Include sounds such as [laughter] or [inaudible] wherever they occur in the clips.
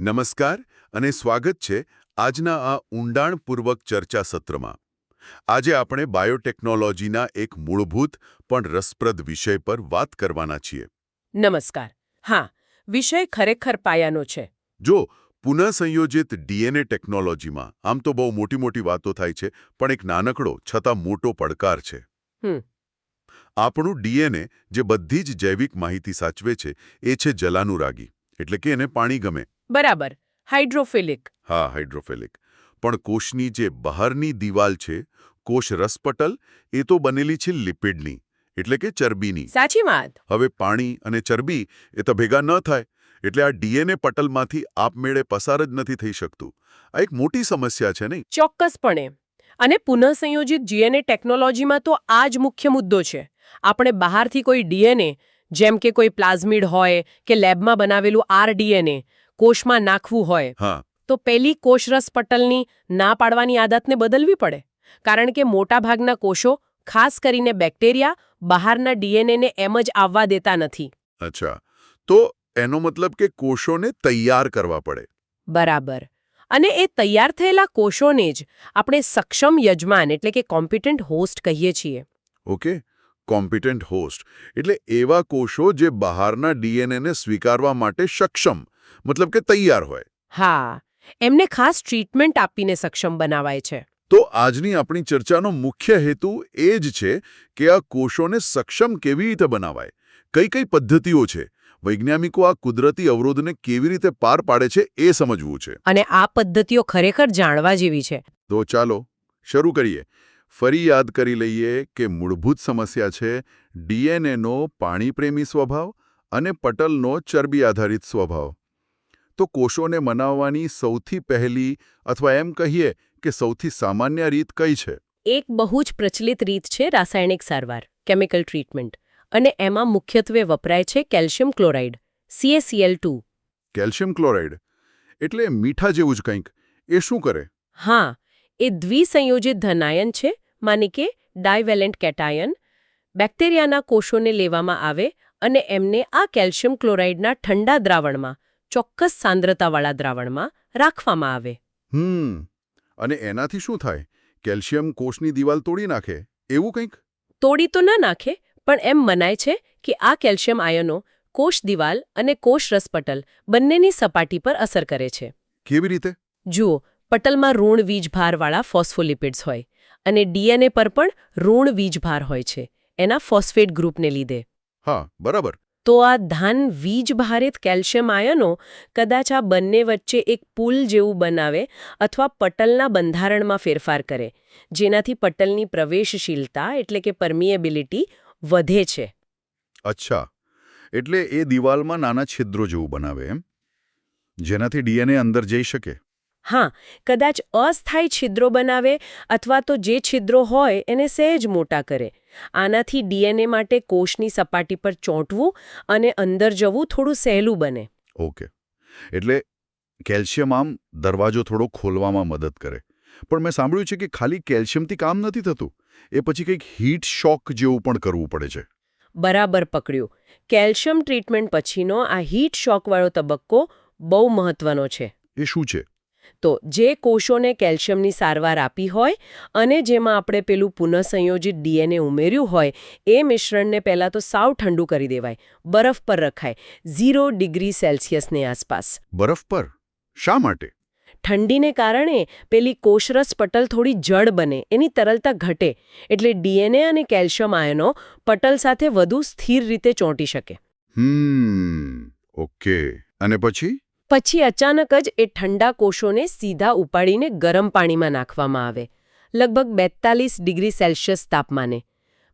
નમસ્કાર અને સ્વાગત છે આજના આ ઊંડાણપૂર્વક ચર્ચા સત્રમાં. આજે આપણે બાયોટેકનોલોજીના એક મૂળભૂત પણ રસપ્રદ વિષય પર વાત કરવાના છીએ. નમસ્કાર. હા વિષય ખરેખર પાયાનો છે. જો પુનઃસંયોજિત ડીએનએ ટેકનોલોજીમાં આમ તો બહુ મોટી મોટી વાતો થાય છે પણ એક નાનકડો છતાં મોટો પડકાર છે. આપણું ડીએનએ જે બધી જ જૈવિક માહિતી સાચવે છે એ છે જલાનુરાગી એટલે કે એને પાણી ગમે. બરાબર હાઇડ્રોફિલિક. હા હાઇડ્રોફિલિક. પણ કોષની જે બહારની દિવાલ છે કોષ રસપટલ એ તો બનેલી છે લિપિડની એટલે કે ચરબીની. સાચી વાત. હવે પાણી અને ચરબી એ તો ભેગા ન થાય એટલે આ ડીએનએ પટલમાંથી આપમેળે પસાર જ નથી થઈ શકતું. આ એક મોટી સમસ્યા છે નહીં? ચોક્કસપણે. અને પુનઃસંયોજિત જીએનએ ટેકનોલોજીમાં તો આ જ મુખ્ય મુદ્દો છે. આપણે બહારથી કોઈ ડીએનએ જેમ કે કોઈ પ્લાઝમિડ હોય કે લેબમાં બનાવેલું આરડીએનએ કોષમાં નાખવું હોય હા. તો પેલી કોષરસ પટલની ના પાડવાની આદતને બદલવી પડે. કારણ કે મોટાભાગના કોષો ખાસ કરીને બેક્ટેરિયા બહારના ડીએનએને એમ જ આવવા દેતા નથી. અચ્છા. તો એનો મતલબ કે કોષોને તૈયાર કરવા પડે. બરાબર. અને એ તૈયાર થયેલા કોષોને જ આપણે સક્ષમ યજમાન એટલે કે કોમ્પિટન્ટ હોસ્ટ કહીએ છીએ. ઓકે. કોમ્પિટન્ટ હોસ્ટ એટલે એવા કોષો જે બહારના ડીએનએને સ્વીકારવા માટે સક્ષમ મતલબ કે તૈયાર હોય. હા એમને ખાસ ટ્રીટમેન્ટ આપીને સક્ષમ બનાવાય છે. તો આજની આપણી ચર્ચાનો મુખ્ય હેતુ એ જ છે કે આ કોષોને સક્ષમ કેવી રીતે બનાવાય. કઈ કઈ પદ્ધતિઓ છે? વૈજ્ઞાનિકો આ કુદરતી અવરોધને કેવી રીતે પાર પાડે છે એ સમજવું છે. અને આ પદ્ધતિઓ ખરેખર જાણવા જેવી છે. તો ચાલો શરૂ કરીએ. ફરી યાદ કરી લઈએ કે મૂળભૂત સમસ્યા છે ડીએનએનો પાણીપ્રેમી સ્વભાવ અને પટલનો ચરબી આધારિત સ્વભાવ. તો કોષોને મનાવવાની સૌથી પહેલી અથવા એમ કહીએ કે સૌથી સામાન્ય રીત કઈ છે? એક બહુ જ પ્રચલિત રીત છે રાસાયણિક સારવાર કેમિકલ ટ્રીટમેન્ટ અને એમાં મુખ્યત્વે વપરાય છે calcium chloride CaCl2 two calcium chloride? એટલે મીઠા જેવું જ કંઈક. એ શું કરે? હા એ દ્વિસંયોજિત ધનાયન છે માની કે ડાયવેલેન્ટ કેટાયન બેક્ટેરિયાના કોષોને લેવામાં આવે અને એમને આ કેલ્શિયમ ક્લોરાઇડના ઠંડા દ્રાવણમાં ચોક્કસ સાંદ્રતાવાળા દ્રાવણમાં રાખવામાં આવે. હમ અને એનાથી શું થાય? કેલ્શિયમ કોષની દિવાલ તોડી નાખે? એવું કંઈક? તોડી તો ન નાખે પણ એમ મનાય છે કે આ કેલ્શિયમ આયનો કોષ દિવાલ અને કોષ રસપટલ બંનેની સપાટી પર અસર કરે છે. કેવી રીતે? જુઓ પટલમાં ઋણ વીજભારવાળા ફોસ્ફોલિપિડ્સ હોય. અને ડીએનએ પર પણ ઋણ વીજભાર હોય છે. એના ફોસ્ફેટ ગ્રુપને લીધે. હા બરાબર. તો આ ધાન વીજભારિત કેલ્શિયમ આયનો કદાચ આ બંને વચ્ચે એક પુલ જેવું બનાવે અથવા પટલના બંધારણમાં ફેરફાર કરે જેનાથી પટલની પ્રવેશશીલતા એટલે કે પરમિએબિલિટી વધે છે. અચ્છા. એટલે એ દિવાલમાં નાના છિદ્રો જેવું બનાવે એમ? જેનાથી ડીએનએ અંદર જઈ શકે? હા કદાચ અસ્થાયી છિદ્રો બનાવે અથવા તો જે છિદ્રો હોય એને સહેજ મોટા કરે. આનાથી ડીએનએ માટે કોષની સપાટી પર ચોંટવું અને અંદર જવું થોડું સહેલું બને. ઓકે. એટલે કેલ્શિયમ આમ દરવાજો થોડો ખોલવામાં મદદ કરે. પણ મેં સાંભળ્યું છે કે ખાલી કેલ્શિયમથી કામ નથી થતું. એ પછી કંઈક હીટ શોક જેવું પણ કરવું પડે છે. બરાબર પકડ્યું. કેલ્શિયમ ટ્રીટમેન્ટ પછીનો આ હીટ શોકવાળો તબક્કો બહુ મહત્વનો છે. એ શું છે? તો જે કોષોને કેલ્શિયમની સારવાર આપી હોય અને જેમાં આપણે પેલું પુનઃસંયોજિત ડીએનએ ઉમેર્યું હોય એ મિશ્રણને પહેલાં તો સાવ ઠંડુ કરી દેવાય. બરફ પર રખાય. ઝીરો ડિગ્રી સેલ્સિયસની આસપાસ. બરફ પર? શા માટે? ઠંડીને કારણે પેલી કોષરસ પટલ થોડી જડ બને એની તરલતા ઘટે એટલે ડીએનએ અને કેલ્શિયમ આયનો પટલ સાથે વધુ સ્થિર રીતે ચોંટી શકે. Hmm okay. અને પછી? પછી અચાનક જ એ ઠંડા કોષોને સીધા ઉપાડીને ગરમ પાણીમાં નાખવામાં આવે. લગભગ બેતાલીસ ડિગ્રી સેલ્સિયસ તાપમાને.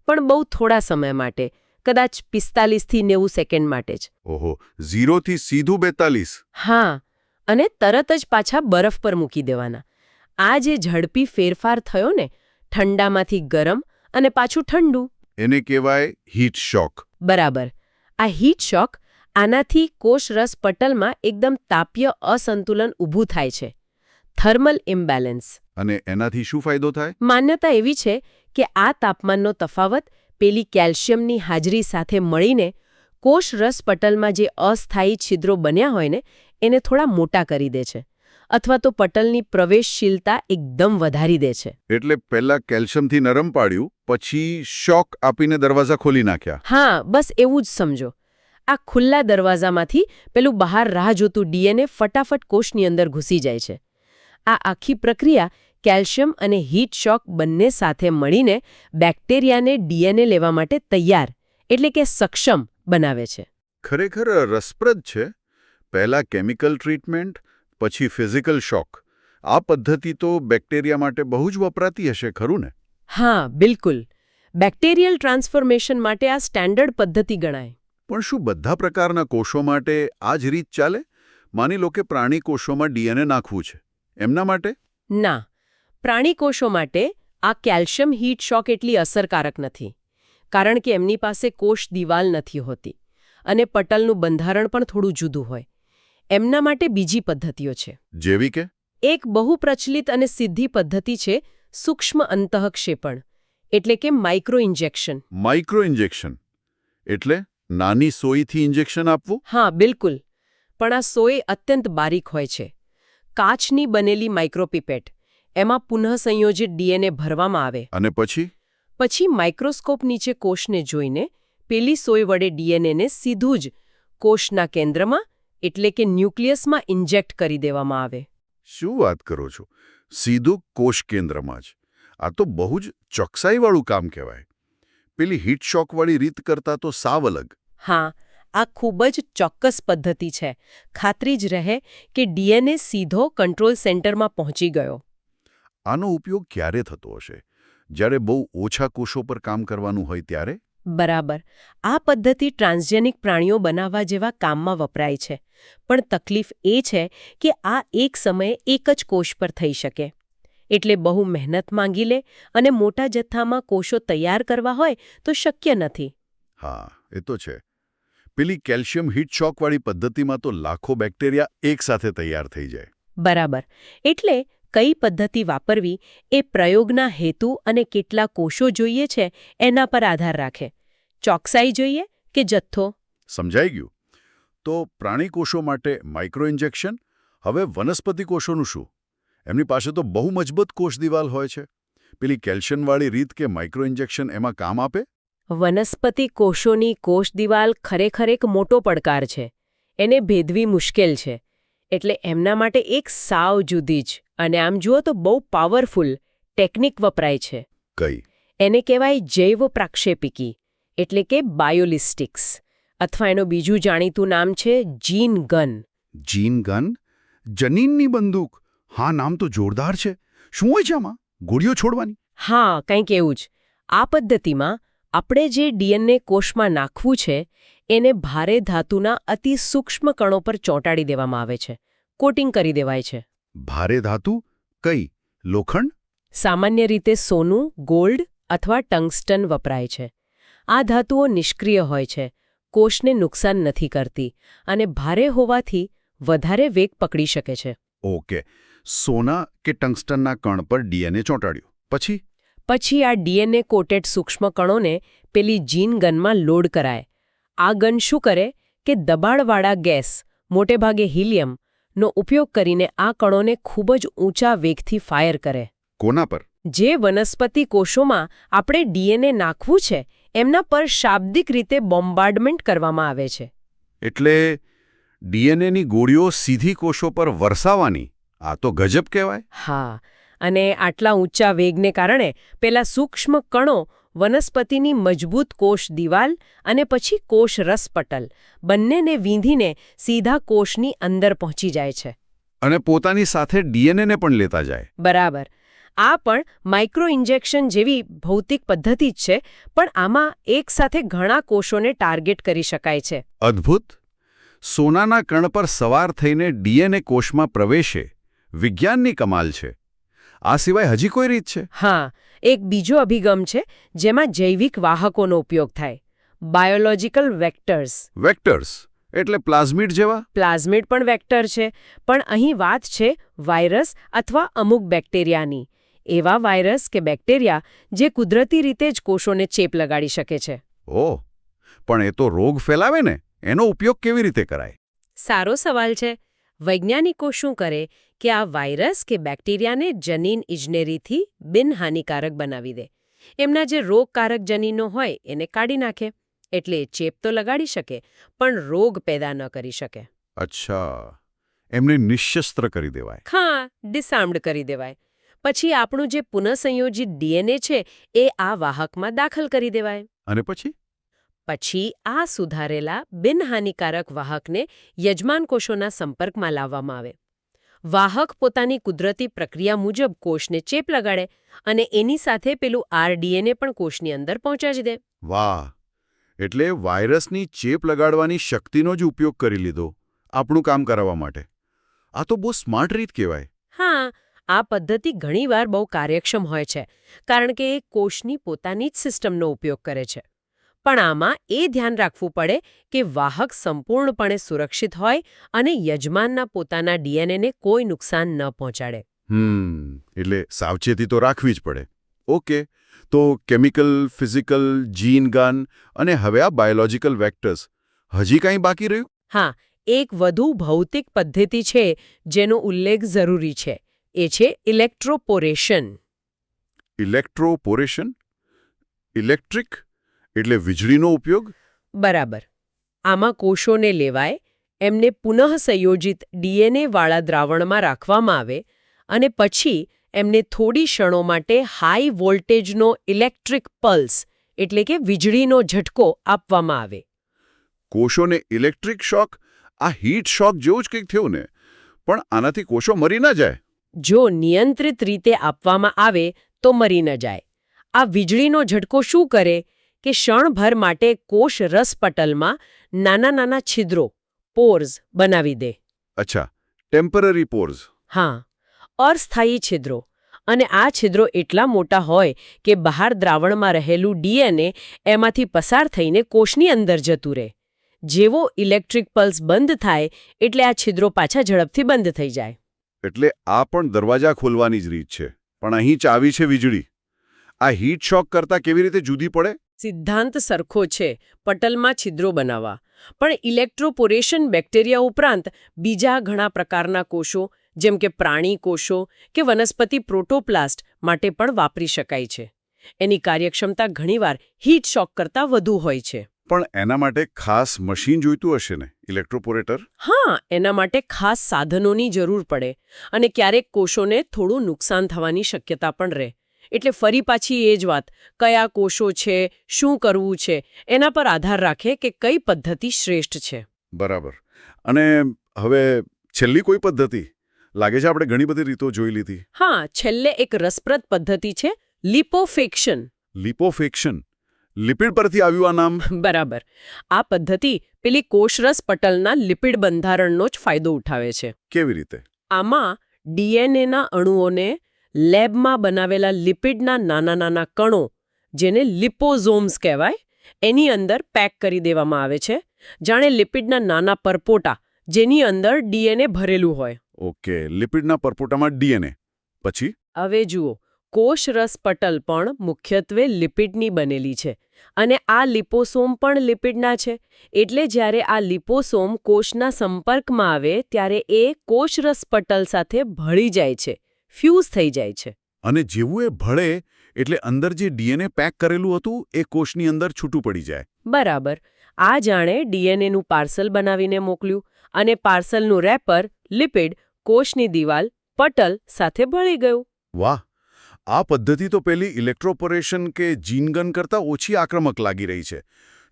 પણ બહુ થોડા સમય માટે કદાચ પિસ્તાલીસથી નેવું સેકન્ડ માટે જ. ઓહો ઝીરોથી સીધું બેતાલીસ હા અને તરત જ પાછા બરફ પર મૂકી દેવાના. આ જે ઝડપી ફેરફાર થયો ને ઠંડામાંથી ગરમ અને પાછું ઠંડુ. એને કહેવાય હીટ શોક બરાબર. આ હીટ શોક આનાથી કોષરસ પટલમાં એકદમ તાપ્ય અસંતુલન ઊભું થાય છે. Thermal imbalance. અને એનાથી શું ફાયદો થાય? માન્યતા એવી છે કે આ તાપમાનનો તફાવત પેલી કેલ્શિયમની હાજરી સાથે મળીને કોષરસ પટલમાં જે અસ્થાયી છિદ્રો બન્યા હોય ને એને થોડા મોટા કરી દે છે. અથવા તો પટલની પ્રવેશશીલતા એકદમ વધારી દે છે. એટલે પહેલા કેલ્શિયમથી નરમ પાડ્યું પછી શોક આપીને દરવાજા ખોલી નાખ્યા. હા બસ એવું જ સમજો. આ ખુલ્લા દરવાજામાંથી પેલું બહાર રાહ જોતું ડીએનએ ફટાફટ કોષની અંદર ઘૂસી જાય છે. આ આખી પ્રક્રિયા કેલ્શિયમ અને હીટ શોક બંને સાથે મળીને બેક્ટેરિયાને ડીએનએ લેવા માટે તૈયાર એટલે કે સક્ષમ બનાવે છે. ખરેખર રસપ્રદ છે? પહેલા કેમિકલ ટ્રીટમેન્ટ પછી ફિઝિકલ શોક. આ પદ્ધતિ તો બેક્ટેરિયા માટે બહુ જ વપરાતી હશે ખરું ને? હા બિલકુલ. બેક્ટેરિયલ ટ્રાન્સફોર્મેશન માટે આ સ્ટેન્ડર્ડ પદ્ધતિ ગણાય. પણ શું બધા પ્રકારના કોષો માટે આ જ રીત ચાલે? માની લો કે પ્રાણી કોષોમાં ડીએનએ નાખવું છે. એમના માટે? ના. પ્રાણી કોષો માટે આ કેલ્શિયમ હીટ શોક એટલી અસરકારક નથી કારણ કે એમની પાસે કોષ દિવાલ નથી હોતી અને પટલનું બંધારણ પણ થોડું જુદું હોય. એમના માટે બીજી પદ્ધતિઓ છે. જેવી કે? એક બહુ પ્રચલિત અને સીધી પદ્ધતિ છે સૂક્ષ્મ અંતઃક્ષેપણ એટલે કે માઇક્રો ઇન્જેક્શન માઇક્રો ઇન્જેક્શન એટલે નાની સોયથી ઇન્જેક્શન આપવું? હા બિલકુલ. પણ આ સોય અત્યંત બારીક હોય છે. કાચની બનેલી માઇક્રોપીપેટ. એમાં પુનઃસંયોજિત ડીએનએ ભરવામાં આવે. અને પછી? પછી માઇક્રોસ્કોપ નીચે કોષને જોઈને પેલી સોય વડે ડીએનએને સીધું જ કોષના કેન્દ્રમાં એટલે કે ન્યુક્લિયસમાં ઇન્જેક્ટ કરી દેવામાં આવે. શું વાત કરો છો? સીધું કોષ કેન્દ્રમાં જ. આ તો બહુ જ ચોકસાઈવાળું કામ કહેવાય. પેલી હીટ શોકવાળી રીત કરતાં તો સાવ અલગ. હા આ ખૂબ જ ચોક્કસ પદ્ધતિ છે. ખાતરી જ રહે કે ડીએનએ સીધો કંટ્રોલ સેન્ટરમાં પહોંચી ગયો. આનો ઉપયોગ ક્યારે થતો હશે? જ્યારે બહુ ઓછા કોષો પર કામ કરવાનું હોય ત્યારે? બરાબર. આ પદ્ધતિ ટ્રાન્સજેનિક પ્રાણીઓ બનાવવા જેવા કામમાં વપરાય છે. પણ તકલીફ એ છે કે આ એક સમયે એક જ કોષ પર થઈ શકે. એટલે બહુ મહેનત માંગી લે અને મોટા જથ્થામાં કોષો તૈયાર કરવા હોય તો શક્ય નથી. હા એ તો છે. પેલી કેલ્શિયમ હીટ શોકવાળી પદ્ધતિમાં તો લાખો બેક્ટેરિયા એકસાથે તૈયાર થઈ જાય. બરાબર. એટલે કઈ પદ્ધતિ વાપરવી એ પ્રયોગના હેતુ અને કેટલા કોષો જોઈએ છે એના પર આધાર રાખે. ચોકસાઈ જોઈએ કે જથ્થો? સમજાઈ ગયું. તો પ્રાણી કોષો માટે માઇક્રો ઇન્જેક્શન હવે વનસ્પતિ કોષોનું શું? એમની પાસે તો બહુ મજબૂત કોષ દિવાલ હોય છે. પેલી કેલ્શિયમવાળી રીત કે માઇક્રો ઇન્જેક્શન એમાં કામ આપે? વનસ્પતિ કોષોની કોષ દિવાલ ખરેખર એક મોટો પડકાર છે. એને ભેદવી મુશ્કેલ છે. એટલે એમના માટે એક સાવ જુદી જ અને આમ જુઓ તો બહુ પાવરફુલ ટેકનિક વપરાય છે. કઈ? એને કહેવાય જૈવ પ્રાક્ષેપિકી એટલે કે બાયોલિસ્ટિક્સ અથવા એનું બીજું જાણીતું નામ છે જીન ગન જીન ગન જનીનની બંદૂક? હા નામ તો જોરદાર છે. શું હોય છે આમાં? ગોળીઓ છોડવાની? હા કંઈક એવું જ. આ પદ્ધતિમાં આપણે જે ડીએનએ કોષમાં નાખવું છે એને ભારે ધાતુના અતિ સૂક્ષ્મ કણો પર ચોંટાડી દેવામાં આવે છે. કોટિંગ કરી દેવાય છે. ભારે ધાતુ? કઈ? લોખંડ? સામાન્ય રીતે સોનું ગોલ્ડ અથવા ટંગસ્ટન વપરાય છે. આ ધાતુઓ નિષ્ક્રિય હોય છે. કોષને નુકસાન નથી કરતી અને ભારે હોવાથી વધારે વેગ પકડી શકે છે. ઓકે. સોના કે ટંગસ્ટનના કણ પર ડીએનએ ચોંટાડ્યું. પછી? પછી આ ડીએનએ કોટેડ સૂક્ષ્મ કણોને પેલી જીન ગનમાં લોડ કરાય. આ ગન શું કરે કે દબાણવાળા ગેસ મોટેભાગે હિલિયમ નો ઉપયોગ કરીને આ કણોને ખૂબ જ ઊંચા વેગથી ફાયર કરે. કોના પર? જે વનસ્પતિ કોષોમાં આપણે ડીએનએ નાખવું છે એમના પર શાબ્દિક રીતે બોમ્બાર્ડમેન્ટ કરવામાં આવે છે. એટલે ડીએનએની ગોળીઓ સીધી કોષો પર વરસાવવાની આ તો ગજબ કહેવાય. હા અને આટલા ઊંચા વેગને કારણે પેલા સૂક્ષ્મ કણો વનસ્પતિની મજબૂત કોષ દિવાલ અને પછી કોષ રસપટલ બંનેને વીંધીને સીધા કોષની અંદર પહોંચી જાય છે. અને પોતાની સાથે ડીએનએને પણ લેતા જાય. બરાબર. આ પણ માઇક્રો ઇન્જેક્શન જેવી ભૌતિક પદ્ધતિ જ છે પણ આમાં એકસાથે ઘણા કોષોને ટાર્ગેટ કરી શકાય છે. અદ્ભુત. સોનાના કણ પર સવાર થઈને ડીએનએ કોષમાં પ્રવેશે વિજ્ઞાનની કમાલ છે. આ સિવાય હજી કોઈ રીત છે? હા એક બીજો અભિગમ છે જેમાં જૈવિક વાહકોનો ઉપયોગ થાય. બાયોલોજિકલ વેક્ટર્સ વેક્ટર્સ એટલે પ્લાઝમિડ જેવા? પ્લાઝમિડ પણ વેક્ટર છે પણ અહીં વાત છે વાયરસ અથવા અમુક બેક્ટેરિયાની. એવા વાયરસ કે બેક્ટેરિયા જે કુદરતી રીતે જ કોષોને ચેપ લગાડી શકે છે. ઓહ પણ એ તો રોગ ફેલાવે ને એનો ઉપયોગ કેવી રીતે કરાય? સારો સવાલ છે. વૈજ્ઞાનિકો શું કરે કે આ વાયરસ કે બેક્ટેરિયાને જનીન ઇજનેરીથી બિનહાનિકારક બનાવી દે. એમના જે રોગકારક જનીનો હોય એને કાઢી નાખે. એટલે ચેપ તો લગાડી શકે પણ રોગ પેદા ન કરી શકે. અચ્છા. એમને નિશસ્ત્ર કરી દેવાય. હા ડિસાર્મ્ડ કરી દેવાય. પછી આપણું જે પુનઃસંયોજિત ડીએનએ છે એ આ વાહકમાં દાખલ કરી દેવાય. અને પછી? પછી આ સુધારેલા બિનહાનિકારક વાહકને યજમાન કોષોના સંપર્કમાં લાવવામાં આવે. વાહક પોતાની કુદરતી પ્રક્રિયા મુજબ કોષને ચેપ લગાડે અને એની સાથે પેલું આરડીએને પણ કોષની અંદર પહોંચાડી દે. વાહ! એટલે વાયરસની ચેપ લગાડવાની શક્તિનો જ ઉપયોગ કરી લીધો આપણું કામ કરાવવા માટે. આ તો બહુ સ્માર્ટ રીત કહેવાય. હા આ પદ્ધતિ ઘણીવાર બહુ કાર્યક્ષમ હોય છે કારણ કે એ કોષની પોતાની જ સિસ્ટમનો ઉપયોગ કરે છે. પણ આમાં એ ધ્યાન રાખવું પડે કે વાહક સંપૂર્ણપણે સુરક્ષિત હોય અને યજમાનના પોતાના ડીએનએને કોઈ નુકસાન ન પહોંચાડે. હમ એટલે સાવચેતી તો રાખવી જ પડે. ઓકે તો કેમિકલ ફિઝિકલ જીન ગન અને હવે આ બાયોલોજીકલ વેક્ટર્સ હજી કાંઈ બાકી રહ્યું? હા એક વધુ ભૌતિક પદ્ધતિ છે જેનો ઉલ્લેખ જરૂરી છે. એ છે ઇલેક્ટ્રોપોરેશન. ઇલેક્ટ્રોપોરેશન? ઇલેક્ટ્રિક? એટલે વીજળીનો ઉપયોગ? બરાબર. આમાં કોષોને લેવાય એમને પુનઃ સંયોજિત ડીએનએ વાળા દ્રાવણમાં રાખવામાં આવે અને પછી એમને થોડી ક્ષણો માટે હાઈ વોલ્ટેજનો ઇલેક્ટ્રિક પલ્સ એટલે કે વીજળીનો ઝટકો આપવામાં આવે. કોષોને ઇલેક્ટ્રિક શોક? આ હીટ શોક જેવું જ કંઈક થયું ને. પણ આનાથી કોષો મરી ન જાય. જો નિયંત્રિત રીતે આપવામાં આવે તો મરી ન જાય. આ વીજળીનો ઝટકો શું કરે? કે ક્ષણભર માટે કોષ રસપટલમાં નાના નાના છિદ્રો પોર્સ બનાવી દે. અચ્છા ટેમ્પરરી પોર્સ. હા અસ્થાયી છિદ્રો. અને આ છિદ્રો એટલા મોટા હોય કે બહાર દ્રાવણમાં રહેલું ડીએનએ એમાંથી પસાર થઈને કોષની અંદર જતું રહે. જેવો ઇલેક્ટ્રિક પલ્સ બંધ થાય એટલે આ છિદ્રો પાછા ઝડપથી બંધ થઈ જાય. એટલે આ પણ દરવાજા ખોલવાની જ રીત છે. પણ અહીં ચાવી છે વીજળી. આ હીટ શોક કરતાં કેવી રીતે જુદી પડે? સિદ્ધાંત સરખો છે પટલમાં છિદ્રો બનાવવા. પણ ઇલેક્ટ્રોપોરેશન બેક્ટેરિયા ઉપરાંત બીજા ઘણા પ્રકારના કોષો જેમ કે પ્રાણી કોષો કે વનસ્પતિ પ્રોટોપ્લાસ્ટ માટે પણ વાપરી શકાય છે. એની કાર્યક્ષમતા ઘણીવાર હીટ શોક કરતાં વધુ હોય છે. પણ એના માટે ખાસ મશીન જોઈતું હશે ને ઇલેક્ટ્રોપોરેટર? હા એના માટે ખાસ સાધનોની જરૂર પડે અને ક્યારેક કોષોને થોડું નુકસાન થવાની શક્યતા પણ રહે. એટલે ફરી પાછી એ જ વાત. કયા કોષો છે શું કરવું છે એના પર આધાર રાખે કે કઈ પદ્ધતિ શ્રેષ્ઠ છે. બરાબર. અને હવે છેલ્લી કોઈ પદ્ધતિ? લાગે છે આપણે ઘણી બધી રીતો જોઈ લીધી. હા છેલ્લે એક રસપ્રદ પદ્ધતિ છે લિપોફેક્શન. લિપોફેક્શન? લિપિડ પરથી આવ્યું આ નામ? [laughs] બરાબર. આ પદ્ધતિ પેલી કોષરસ પટલના લિપિડ બંધારણનો જ ફાયદો ઉઠાવે છે. કેવી રીતે? આમાં ડીએનએના અણુઓને લેબમાં બનાવેલા લિપિડના નાના નાના કણો જેને લિપોઝોમ્સ કહેવાય એની અંદર પેક કરી દેવામાં આવે છે. જાણે લિપિડના નાના પરપોટા જેની અંદર ડીએનએ ભરેલું હોય. ઓકે લિપિડના પરપોટામાં ડીએનએ. પછી? હવે જુઓ કોષરસ પટલ પણ મુખ્યત્વે લિપિડની બનેલી છે અને આ લિપોસોમ પણ લિપિડના છે. એટલે જ્યારે આ લિપોસોમ કોષના સંપર્કમાં આવે ત્યારે એ કોષરસ પટલ સાથે ભળી જાય છે. ફ્યુઝ થઈ જાય છે. અને જેવું એ ભળે એટલે અંદર જે ડીએનએ પેક કરેલું હતું એ કોષની અંદર છૂટું પડી જાય. બરાબર. આ જાણે ડીએનએનું પાર્સલ બનાવીને મોકલ્યું અને પાર્સલનું રેપર લિપિડ કોષની દિવાલ પટલ સાથે ભળી ગયું. વાહ! આ પદ્ધતિ તો પેલી ઇલેક્ટ્રોપોરેશન કે જીનગન કરતાં ઓછી આક્રમક લાગી રહી છે.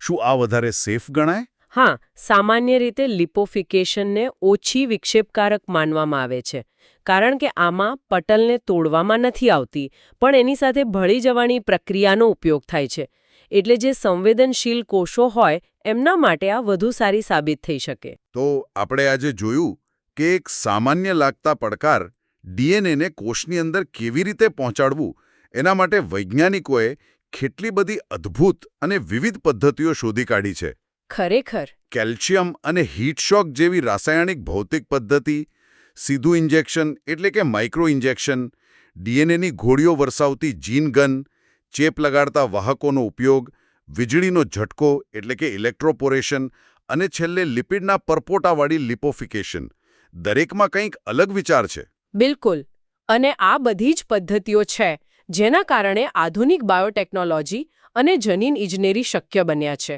શું આ વધારે સેફ ગણાય? હા, સામાન્ય રીતે લિપોફિકેશનને ઓછી વિક્ષેપકારક માનવામાં આવે છે, કારણ કે આમાં પટલને તોડવામાં નથી આવતી, પણ એની સાથે ભળી જવાની પ્રક્રિયાનો ઉપયોગ થાય છે, એટલે જે સંવેદનશીલ કોષો હોય, એમના માટે આ વધુ સારી સાબિત થઈ શકે. તો આપણે આજે જોયું કે એક સામાન્ય લાગતા પડકાર ડીએનએને કોષની અંદર કેવી રીતે પહોંચાડવું, એના માટે વૈજ્ઞાનિકોએ કેટલી બધી અદ્ભુત અને વિવિધ પદ્ધતિઓ શોધી કાઢી છે. ખરેખર. કેલ્શિયમ અને હીટ શોક જેવી રાસાયણિક ભૌતિક પદ્ધતિ સીધું ઇન્જેક્શન એટલે કે માઇક્રો ઇન્જેક્શન ડીએનએની ઘોડીઓ વરસાવતી જીન ગન ચેપ લગાડતા વાહકોનો ઉપયોગ વીજળીનો ઝટકો એટલે કે ઇલેક્ટ્રોપોરેશન અને છેલ્લે લિપિડના પરપોટાવાળી લિપોફિકેશન દરેકમાં કંઈક અલગ વિચાર છે. બિલકુલ. અને આ બધી જ પદ્ધતિઓ છે જેના કારણે આધુનિક બાયોટેકનોલોજી અને જનીન ઇજનેરી શક્ય બન્યા છે.